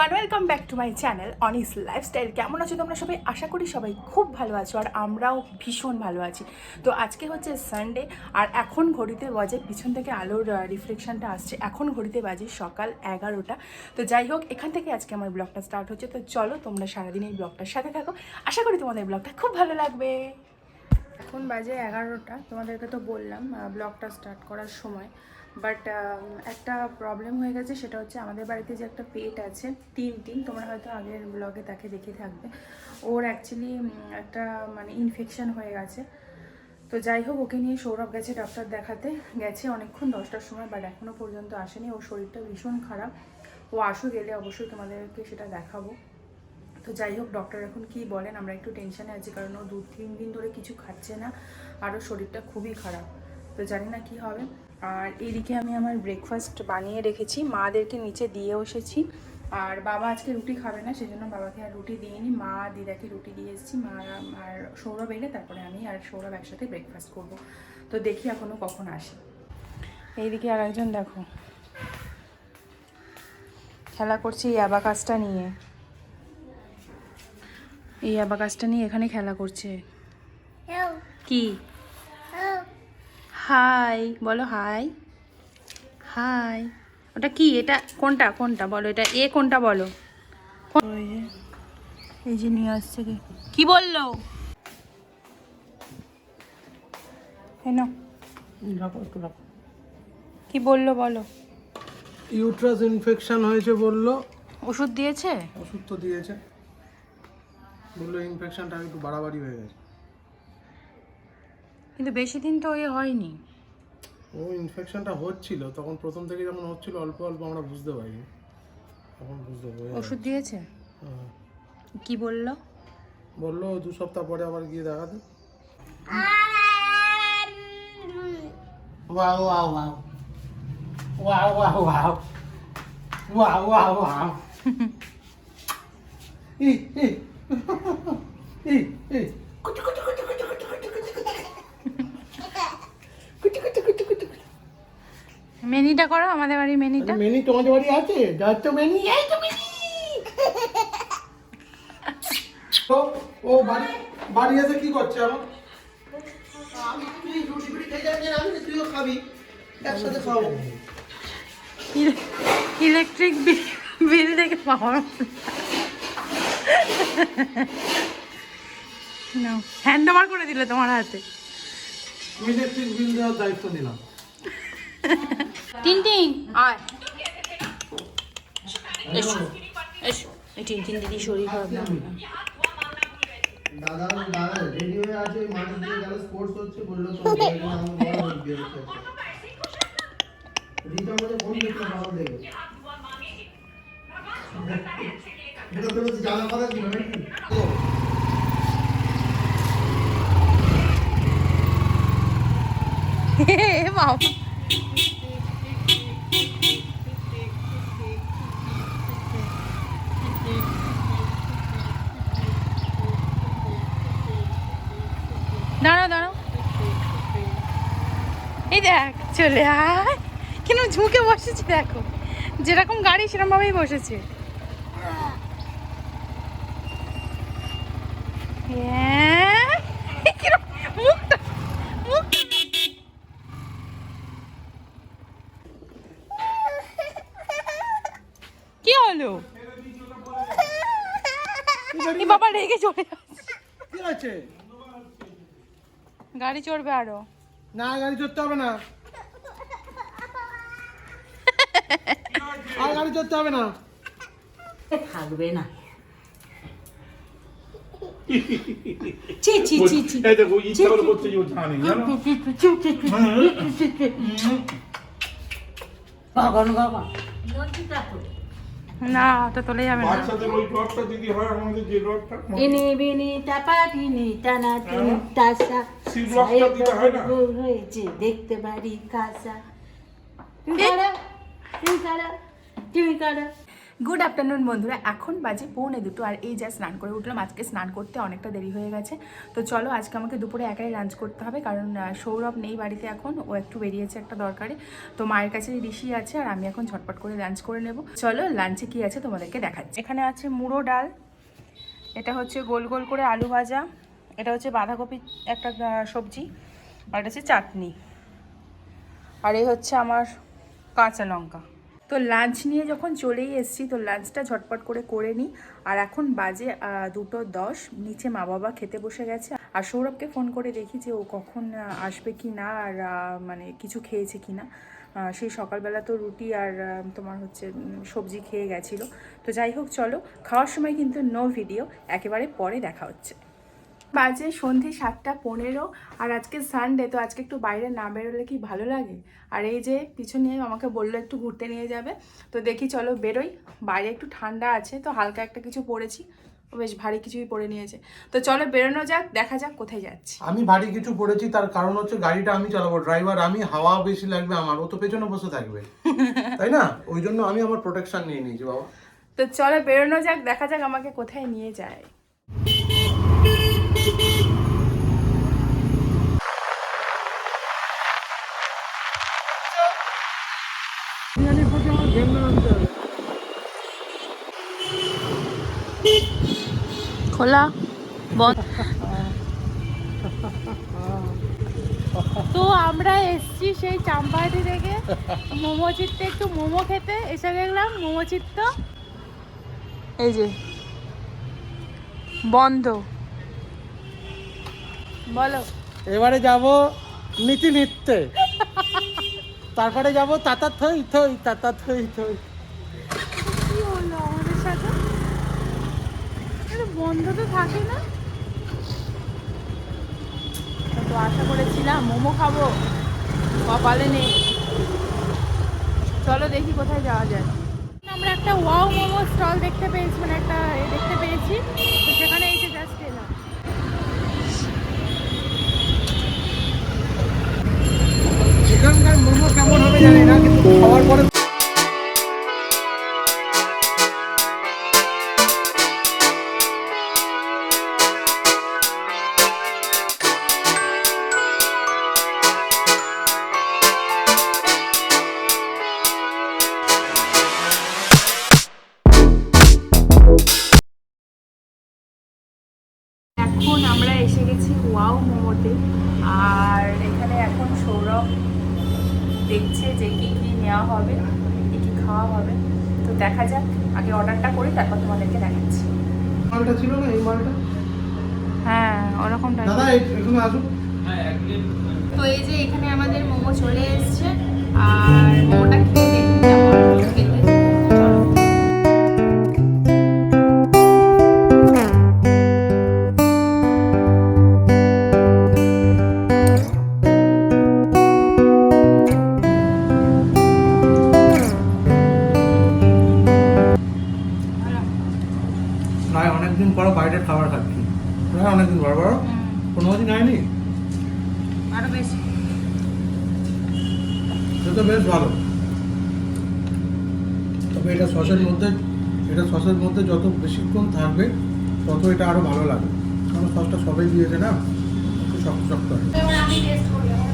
Everyone welcome back to my channel Anis lifestyle কেমন আছো তোমরা সবাই? আশা করি সবাই খুব ভালো আছো আর আমরাও ভীষণ ভালো আছি। তো আজকে হচ্ছে সানডে আর এখন ঘড়িতে বাজে, পিছন থেকে আলোর রিফ্লেকশনটা আসছে। এখন ঘড়িতে বাজে সকাল এগারোটা। তো যাই হোক, এখান থেকে আজকে আমার ব্লগটা স্টার্ট হচ্ছে। তো চলো, তোমরা সারাদিন এই ব্লগটার সাথে থাকো। আশা করি তোমাদের ব্লগটা খুব ভালো লাগবে। এখন বাজে এগারোটা। তোমাদেরকে তো বললাম ব্লগটা স্টার্ট করার সময়। বাট একটা প্রবলেম হয়ে গেছে, সেটা হচ্ছে আমাদের বাড়িতে যে একটা পেট আছে, তিন তিন, তোমরা হয়তো আগের ব্লগে তাকে দেখে থাকবে। ওর অ্যাকচুয়ালি একটা মানে ইনফেকশন হয়ে গেছে। তো যাই হোক, ওকে নিয়ে সৌরভ গেছে ডক্টর দেখাতে। গেছে অনেকক্ষণ, দশটার সময় বাট এখনও পর্যন্ত আসেনি। ওর শরীরটা ভীষণ খারাপ। ও আসু গেলে অবশ্যই তোমাদেরকে সেটা দেখাবো। তো যাই হোক ডক্টর এখন কি বলেন, আমরা একটু টেনশানে আছি, কারণ ও দু তিন দিন ধরে কিছু খাচ্ছে না, আর ওর শরীরটা খুবই খারাপ। তো জানি না কি হবে। আর এদিকে আমি আমার ব্রেকফাস্ট বানিয়ে রেখেছি। মাদেরকে নিচে দিয়ে এসেছি আর বাবা আজকে রুটি খাবে না সেজন্য বাবাকে আর রুটি দিইনি। মা দিদাকে রুটি দিয়ে এসেছি। মা আর সৌরভ এলে তারপরে আমি আর সৌরভ একসাথে ব্রেকফাস্ট করব। তো দেখি এখনও কখন আসে। এইদিকে আর একজন দেখো। খেলা করছি এই অ্যাবাকাসটা নিয়ে। এই অ্যাবাকাসটা নিয়ে এখানে খেলা করছে। কি? হাই বলো হাই হাই ওটা কি? এটা কোনটা? কোনটা? বলো এটা এ কোনটা বলো? এই যে নিয়ে আসছে কি? কি বলল? এই নাও, রাখো একটু রাখো। কি বলল বলো? ইউট্রাস ইনফেকশন হয়েছে বলল। ওষুধ দিয়েছে? ওষুধ তো দিয়েছে। বলল ইনফেকশনটা একটু বাড়াবাড়ি হয়ে গেছে। কিন্তু বেশি দিন তো এ হয়নি। ও ইনফেকশনটা হচ্ছিল তখন প্রথম থেকে যখন হচ্ছিল অল্প অল্প আমরা বুঝতে পারিনি। তখন বুঝতে পারি। ওষুধ দিয়েছে? কি বলল? বলল দু সপ্তাহ পরে আবার গিয়ে দেখাতে. ই, ই, ই, ই। মেনিটা করো আমাদের বাড়ির মেনিটা। মেনি তোমাদের বাড়ি আছে? যার তো মেনি। এই তো মেনি! ও ও বাড়ি বাড়ি এসে কি করছে আমার আমি তুই রুটি ফুটি খেয়ে যাবি আমি তুইও খাবি একসাথে খাব ইলেকট্রিক বিল বিল দেখে পাওয়ার হ্যান্ড ওভার করে দিলে তোমার হাতে। ইলেকট্রিক বিল দেওয়ার দায়িত্ব নিলাম। টিন টিন আয়। এসো এসো। এই টিন টিন দিদি শরীর খারাপ না। দাদা দাদা রেডি হয়ে আছে ওই মাঠের গেল স্পোর্টস হচ্ছে বলল তো রিতা বলে ফোন দেখতে ভালো দেখে। এটা তো জানা কথা ছিল নাকি? ও, বাবা। দাঁড়াও দাঁড়াও। এই দেখ চলে আয়। কেন ঝুঁকে বসেছে দেখো। যেরকম গাড়ি সেরকম ভাবেই বসেছে। হ্যাঁ, কি হলো? বাবা রেগে চলে যাচ্ছে। গাড়ি চড়বে আরও। না গাড়ি চড়তে হবে না। আর গাড়ি চড়তে হবে না। থাকবে না। ছি ছি ছি ছি। এই দেখো ইচ্ছা করে করছে যে ও জানো? গগন গগন না তো তোলে যাবে না। বাচ্চাদের ওই রডটা দিদি হয় আমাদের যে রডটা ইনি বিনি টাপা টিনি টানা টিনি টাসা সেই ব্লকটা দিতে হয় না? হয়েছে দেখতে পারি কাসা তুমি করো তুমি করো তুমি করো গুড আফটারনুন বন্ধুরা। এখন বাজে পৌনে দুটো আর এই যা স্নান করে উঠলাম আজকে স্নান করতে অনেকটা দেরি হয়ে গেছে। তো চলো আজকে আমাকে দুপুরে একাই লাঞ্চ করতে হবে কারণ সৌরভ নেই বাড়িতে এখন ও একটু বেরিয়েছে একটা দরকারে। তো মায়ের কাছে ঋষি আছে আর আমি এখন ঝটপট করে লাঞ্চ করে নেব। চলো লাঞ্চে কি আছে তোমাদেরকে দেখাচ্ছি। এখানে আছে মুড়ো ডাল এটা হচ্ছে গোল গোল করে আলু ভাজা। এটা হচ্ছে বাঁধাকপি একটা সবজি আর এটা হচ্ছে চাটনি। আর এই হচ্ছে আমার কাঁচা লঙ্কা। তো লাঞ্চ নিয়ে যখন চলেই এসেছি, তো লাঞ্চটা ঝটপট করে করে নিই। আর এখন বাজে দুটো দশ। নিচে মা বাবা খেতে বসে গেছে। আর সৌরভকে ফোন করে দেখি যে ও কখন আসবে কি না আর মানে কিছু খেয়েছে কি না। সেই সকালবেলা তো রুটি আর তোমার হচ্ছে সবজি খেয়ে গেছিল। তো যাই হোক, চলো। খাওয়ার সময় কিন্তু নো ভিডিও একেবারে পরে দেখা হচ্ছে। বাজে সন্ধে সাতটা পনেরো আর আজকে সানডে তো আজকে একটু বাইরে না বেরোলে কি ভালো লাগে? আর এই যে পিছনে আমাকে বলল একটু ঘুরতে নিয়ে যাবে তো দেখি চলো বেরোই। বাইরে একটু ঠান্ডা আছে তো হালকা একটা কিছু পরেছি। বেশ ভারী কিছুই পরে নিয়েছে। তো চলো বেরোনো যাক দেখা যাক কোথায় যাচ্ছি। আমি ভারী কিছু পড়েছি তার কারণ হচ্ছে গাড়িটা আমি চালাবো ড্রাইভার আমি হাওয়া বেশি লাগবে আমার ও তো পেছনে বসে থাকবে। তাই না? ওই জন্য আমি আমার প্রোটেকশন নিয়ে নিয়েছি বাবা। তো চলো বেরোনো যাক দেখা যাক আমাকে কোথায় নিয়ে যায়। খোলা, বন্ধ। তো আমরা এসছি সেই চাম্পাহাটি থেকে। মোমো চিত্তে একটু মোমো খেতে, এসে দেখলাম মোমো চিত্ত এই যে, বন্ধ। বলো। এবারে যাব নীতি নিত্যে। তারপরে যাব তাতা থই থই তাতা থই থই কি হলো আমাদের সাথে এটা বন্ধ তো থাকে না। তো আশা করেছিলাম, মোমো খাব। কপালে নেই। চলো দেখি কোথায় যাওয়া যায়। আমরা একটা ওয়াও মোমো স্টল দেখতে পেয়েছি মানে একটা দেখতে পেয়েছি। তো সেখানে যে জাস্ট এলাম মোমো কেমন হবে জানি না, কিন্তু খাওয়ার পরে গেছি মোমোতে। আর এখানে এখন সৌরভ দেখছে যে কি কি নেওয়া হবে কি কি খাওয়া হবে। তো দেখা যাক আগে অর্ডারটা করি তারপর তোমাদেরকে দেখাচ্ছি। মালটা ছিল না এই মালটা? হ্যাঁ ওরকম দাদা এখানে আসুন। তো এই যে এখানে আমাদের মোমো চলে এসছে আর মোমোটা খেয়ে পর কোনো দিন হয়নি আরও বেশি। সে তো বেশ ভালো। তবে এটা সসের মধ্যে এটা সসের মধ্যে যত বেশিক্ষণ থাকবে তত এটা আরও ভালো লাগে কারণ সসটা সবাই দিয়েছে না? একটু শক্ত শক্ত হয়।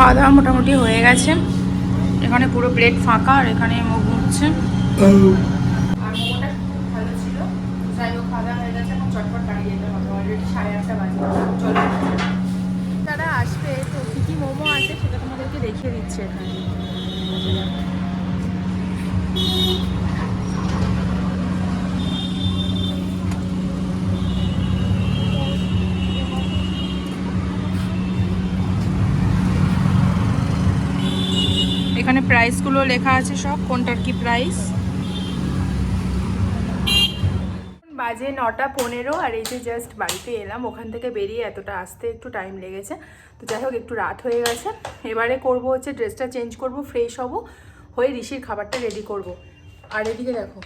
খাওয়া দাওয়া মোটামুটি হয়ে গেছে। এখানে পুরো প্লেট ফাঁকা আর এখানে মুখ মুছছে। আর মোমোটা খুব ভালো ছিল। যাই হোক খাওয়া দাওয়া হয়ে গেছে এখন চটপট বাড়ি যেতে হবে। অলরেডি সাড়ে আটটা বাজে। চলো। তারা আসবে তো কী কী মোমো আছে সেটা তোমাদেরকে দেখিয়ে দিচ্ছে এখানে। প্রাইসগুলো লেখা আছে সব, কোনটার কি প্রাইস বাজে নটা পনেরো আর এই যে জাস্ট বাড়িতে এলাম, ওখান থেকে বেরিয়ে এতটা আসতে একটু টাইম লেগেছে। তো যাই হোক, একটু রাত হয়ে গেছে। এবারে করব হচ্ছে ড্রেসটা চেঞ্জ করব ফ্রেশ হব, হয়ে ঋষির খাবারটা রেডি করব। আর এদিকে দেখো,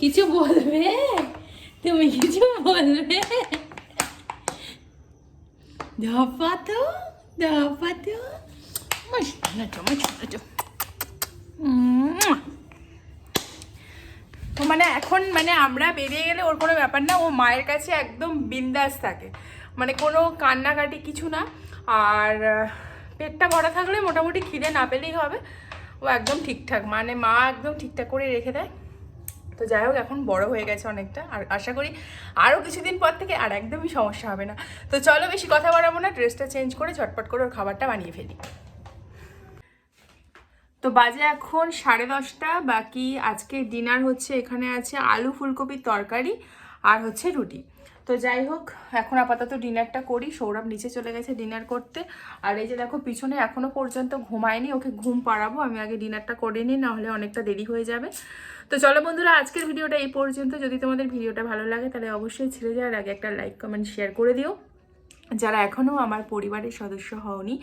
কিছু বলবে? তুমি কিছু বলবে? ধপা তো, ধপা তো মানে এখন মানে আমরা বেরিয়ে গেলে ওর কোনো ব্যাপার না, ও মায়ের কাছে একদম বিন্দাস থাকে। মানে কোনো কান্নাকাটি কিছু না। আর পেটটা ভরা থাকলে মোটামুটি খিদে না পেলেই হবে। ও একদম ঠিকঠাক মানে মা একদম ঠিকঠাক করে রেখে দেয়। তো যাই হোক, এখন বড় হয়ে গেছে অনেকটা। আর আশা করি আরও কিছুদিন পর থেকে আর একদমই সমস্যা হবে না। তো চলো বেশি কথা বাড়াবো না, ড্রেসটা চেঞ্জ করে ঝটপট করে ওর খাবারটা বানিয়ে ফেলি। তো বাজে এখন সাড়ে দশটা, বাকি আজকে ডিনার হচ্ছে, এখানে আছে আলু ফুলকপির তরকারি আর হচ্ছে রুটি। তো যাই হোক, এখন আপাতত ডিনারটা করি। সৌরভ নিচে চলে গেছে ডিনার করতে। আর এই যে দেখো, পিছনে এখনও পর্যন্ত ঘুমায়নি, ওকে ঘুম পাড়াবো। আমি আগে ডিনারটা করে নিই নাহলে অনেকটা দেরি হয়ে যাবে। তো চলো বন্ধুরা, আজকের ভিডিওটা এই পর্যন্ত। যদি তোমাদের ভিডিওটা ভালো লাগে, তাহলে অবশ্যই ছেড়ে যাওয়ার আগে একটা লাইক কমেন্ট শেয়ার করে দিও। যারা এখনও আমার পরিবারের সদস্য হওনি,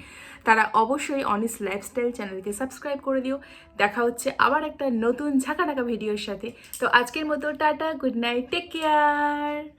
তারা অবশ্যই অনিস লাইফস্টাইল চ্যানেলকে সাবস্ক্রাইব করে দিও। দেখা হচ্ছে আবার একটা নতুন ঝাঁকা ভিডিওর সাথে। তো আজকের মতো tata good night take care